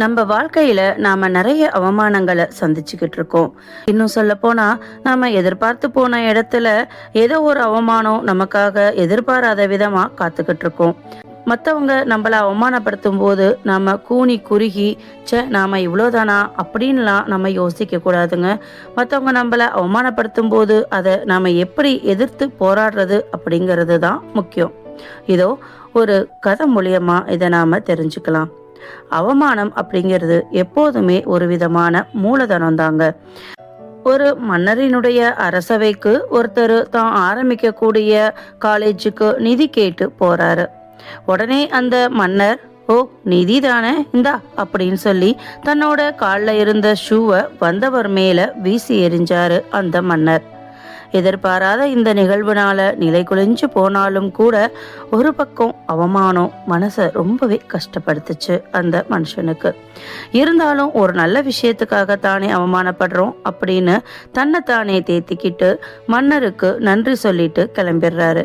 நம்ம வாழ்க்கையில நாம நிறைய அவமானங்களை சந்திச்சுக்கிட்டு இருக்கோம். இன்னும் சொல்ல போனா நாம எதிர்பார்த்து போன இடத்துல ஏதோ ஒரு அவமானம் நமக்காக எதிர்பாராத விதமா காத்துக்கிட்டு இருக்கோம். மற்றவங்க நம்மளை அவமானப்படுத்தும் போது நாம கூனி குறுகி சே நாம இவ்வளோதானா அப்படின்லாம் நம்ம யோசிக்க கூடாதுங்க. மற்றவங்க நம்மளை அவமானப்படுத்தும் போது அதை நாம எப்படி எதிர்த்து போராடுறது அப்படிங்கிறது தான் முக்கியம். இதோ ஒரு கதை மூலியமா இதை நாம தெரிஞ்சுக்கலாம். அவமானம் அப்படிங்கிறது எப்போதுமே ஒரு விதமான மூலதனம் தாங்க ஒரு மன்னரினுடைய அரசவைக்கு ஒருத்தர் தான் ஆரம்பிக்கக்கூடிய காலேஜுக்கு நிதி கேட்டு போறாரு. உடனே அந்த மன்னர் ஓ நிதி தானே இந்தா அப்படின்னு சொல்லி தன்னோட காலில் இருந்த ஷூவை வந்தவர் மேல வீசி எறிஞ்சாரு அந்த மன்னர். எதிர்பாராத இந்த நிகழ்வுனால நிலை குலைஞ்சு போனாலும் கூட ஒரு பக்கம் அவமானம் மனசை ரொம்பவே கஷ்டப்படுத்துச்சு அந்த மனுஷனுக்கு. இருந்தாலும் ஒரு நல்ல விஷயத்துக்காக தானே அவமானப்படுறோம் அப்படின்னு தன்னைத்தானே தேத்திக்கிட்டு மன்னருக்கு நன்றி சொல்லிட்டு கிளம்பிடுறாரு.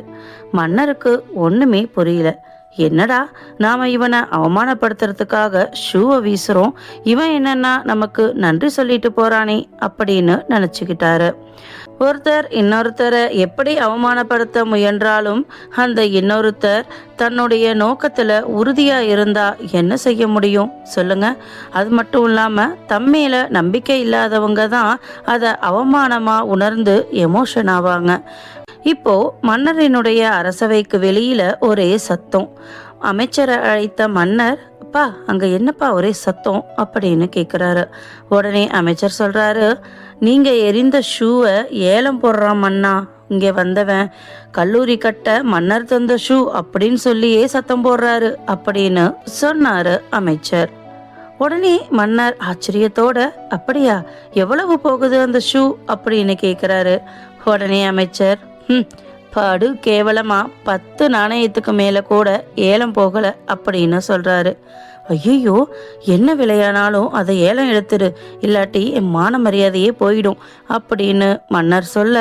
மன்னருக்கு ஒண்ணுமே புரியல. என்னடா நாம இவனை அவமானப்படுத்துறதுக்காக ஷூவை வீசுறோம். இவன் என்னன்னா நமக்கு நன்றி சொல்லிட்டு போறானே அப்படின்னு நினைச்சுக்கிட்டாரு. ஒருத்தர் இன்னொருத்தரை எப்படி அவமானப்படுத்த முயன்றாலும் அந்த இன்னொருத்தர் தன்னுடைய நோக்கத்துல உறுதியா இருந்தா என்ன செய்ய முடியும்? சொல்லுங்க. அது மட்டும் இல்லாம தம்மையில் நம்பிக்கை இல்லாதவங்க தான் அதை அவமானமா உணர்ந்து எமோஷன் ஆவாங்க. இப்போ மன்னரினுடைய அரசவைக்கு வெளியில ஒரே சத்தம். அமைச்சரை அழைத்த மன்னர் அப்பா அங்க என்னப்பா ஒரே சத்தம்? அப்படின்னு கேக்குறாரு. உடனே அமைச்சர் சொல்றாரு நீங்க எரிந்த ஷூவை ஏலம் போடுறான் மன்னா. இங்கே வந்தவன் கல்லூரி கட்ட மன்னர் தந்த ஷூ அப்படின்னு சொல்லியே சத்தம் போடுறாரு அப்படின்னு சொன்னாரு அமைச்சர். உடனே மன்னர் ஆச்சரியத்தோட அப்படியா எவ்வளவு போகுது அந்த ஷூ? அப்படின்னு கேக்குறாரு. உடனே அமைச்சர் ம் படு கேவலமா பத்து நாணயத்துக்கு மேல கூட ஏலம் போகல அப்படின்னு சொல்றாரு. ஐயோ என்ன விலையானாலும் அதை ஏலம் எடுத்துரு இல்லாட்டி என் மான மரியாதையே போயிடும் அப்படின்னு மன்னர் சொல்ல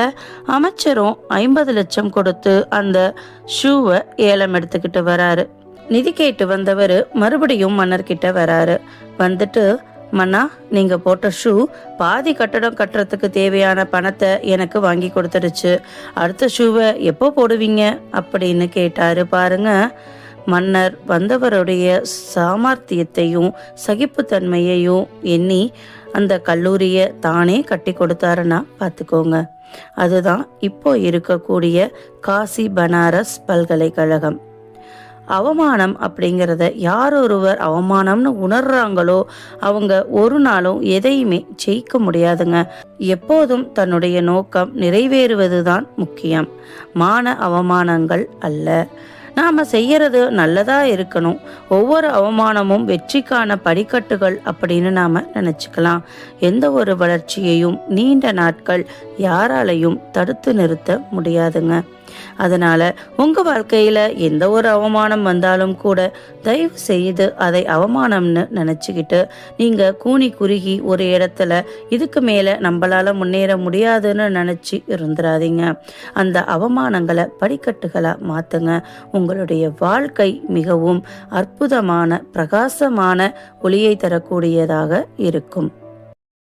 அமைச்சரும் ஐம்பது லட்சம் கொடுத்து அந்த ஷூவை ஏலம் எடுத்துக்கிட்டு வராரு. நிதி கேட்டு வந்தவர் மறுபடியும் மன்னர்கிட்ட வராரு. வந்துட்டு மன்னா நீங்க போட்ட ஷூ பாதி கட்டடம் கட்டுறதுக்கு தேவையான பணத்தை எனக்கு வாங்கி கொடுத்துடுச்சு. அடுத்த ஷூவை எப்போ போடுவீங்க? அப்படின்னு கேட்டாரு பாருங்க. மன்னர் வந்தவருடைய சாமர்த்தியத்தையும் சகிப்புத்தன்மையையும் எண்ணி அந்த கல்லூரியை தானே கட்டி கொடுத்தாருன்னா பார்த்துக்கோங்க. அதுதான் இப்போ இருக்கக்கூடிய காசி பனாரஸ் பல்கலைக்கழகம். அவமானம் அப்படிங்கிறத யார் ஒருவர் அவமானம்னு உணர்றாங்களோ அவங்க ஒரு நாளும் எதையுமே ஜெயிக்க முடியாதுங்க. எப்போதும் தன்னுடைய நோக்கம் நிறைவேறுவதுதான் முக்கியம். மான அவமானங்கள் அல்ல. நாம செய்யறது நல்லதா இருக்கணும். ஒவ்வொரு அவமானமும் வெற்றிக்கான படிக்கட்டுகள் அப்படின்னு நாம நினைச்சுக்கலாம். எந்த ஒரு வளர்ச்சியையும் நீண்ட நாட்கள் யாராலையும் தடுத்து நிறுத்த முடியாதுங்க. அதனால உங்க வாழ்க்கையில எந்த ஒரு அவமானம் வந்தாலும் கூட தயவு செய்து அதை அவமானம்னு நினைச்சுக்கிட்டு நீங்க கூனி குறுகி ஒரு இடத்துல இதுக்கு மேல நம்மளால முன்னேற முடியாதுன்னு நினைச்சு இருந்துடாதீங்க அந்த அவமானங்களை படிக்கட்டுகளா மாத்துங்க. உங்களுடைய வாழ்க்கை மிகவும் அற்புதமான பிரகாசமான ஒளியை தரக்கூடியதாக இருக்கும்.